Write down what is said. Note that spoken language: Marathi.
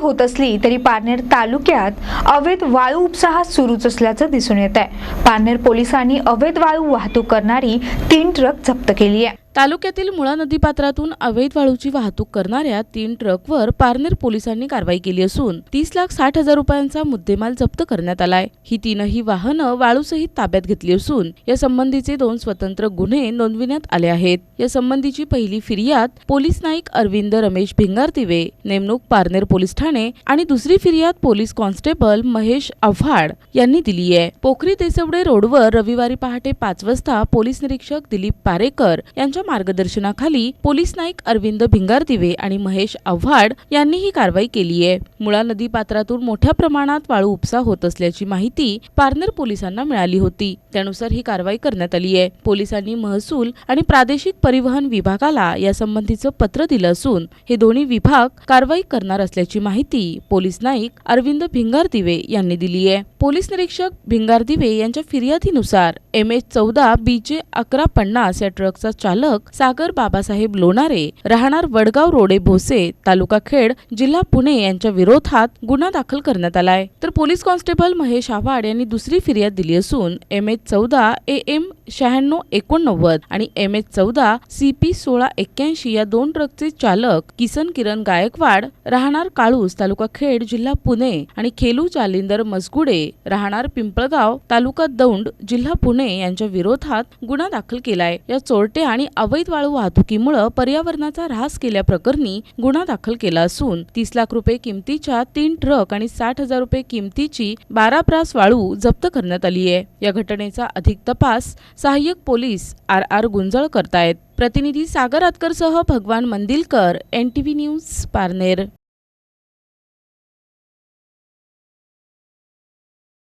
होत असली तरी पारनेर तालुक्यात अवैध वाळू उपसा सुरूच असल्याचं दिसून येत आहे पारनेर पोलिसांनी अवैध वाळू वाहतूक करणारी तीन ट्रक जप्त केली आहे. तालुक्यातील मुळा नदीपात्रातून अवैध वाळूची वाहतूक करणाऱ्या तीन ट्रकवर पारनेर पोलिसांनी कारवाई केली असून तीस लाख साठ हजार रुपयांचा मुद्देमाल जप्त करण्यात आलाय. ही तीनही वाहनं वाळूसहित ताब्यात घेतली असून या संबंधीचे दोन स्वतंत्र गुन्हे नोंदविण्यात आले आहेत. या संबंधीची पहिली फिर्याद पोलीस नाईक अरविंद रमेश भिंगारतिवे नेमणूक पारनेर पोलीस ठाणे आणि दुसरी फिर्याद पोलीस कॉन्स्टेबल महेश आव्हाड यांनी दिली आहे. पोखरी देसवडे रोडवर रविवारी पहाटे पाच वाजता पोलीस निरीक्षक दिलीप पारेकर यांच्या मार्गदर्शनाखाली पोलीस नाईक अरविंद भिंगारदिवे आणि महेश आव्हाड यांनी ही कारवाई केली आहे. मुळा नदी पात्रातून मोठ्या प्रमाणात वाळू उपसा होत असल्याची माहिती पारनेर पोलिसांना मिळाली होती. त्यानुसार ही कारवाई करण्यात आली आहे. पोलिसांनी महसूल आणि प्रादेशिक परिवहन विभागाला यासंबंधीचं पत्र दिलं असून हे दोन्ही विभाग कारवाई करणार असल्याची माहिती पोलीस नाईक अरविंद भिंगारदिवे यांनी दिली आहे. पोलीस निरीक्षक भिंगारदिवे यांच्या फिर्यादीनुसार एम एच चौदा बीजे अकरा पन्नास या ट्रकचा चालक सागर बाबासाहेब लोणारे राहणार वडगाव रोडे भोसे तालुका खेड जिल्हा पुणे यांच्या विरोधात गुन्हा दाखल करण्यात आलाय. तर पोलीस कॉन्स्टेबल महेश आव्हाड यांनी दुसरी फिर्याद दिली असून एम एच चौदा ए एम शहाण्णव एकोणनव्वद आणि एम एच चौदा सी पी सोळा एक्क्याऐंशी या दोन ट्रकचे चालक किसन किरण गायकवाड राहणार काळूस तालुका खेड जिल्हा पुणे आणि खेलू चालिंदर मजगुडे राहणार पिंपळगाव तालुका दौंड जिल्हा पुणे यांच्या विरोधात गुन्हा दाखल केलाय. या चोरटे आणि अवैध वाळू वाहतुकीमुळे पर्यावरणाचा ऱ्हास केल्याप्रकरणी गुन्हा दाखल केला असून तीस लाख रुपये किमतीच्या तीन ट्रक आणि साठ हजार रुपये किमतीची बारा ब्रास वाळू जप्त करण्यात आली आहे या घटनेचा अधिक तपास सहाय्यक पोलीस आर आर गुंजळ करतायत. प्रतिनिधी Sagar आतकरसह Bhagwan Mandilkar N T V news Parner.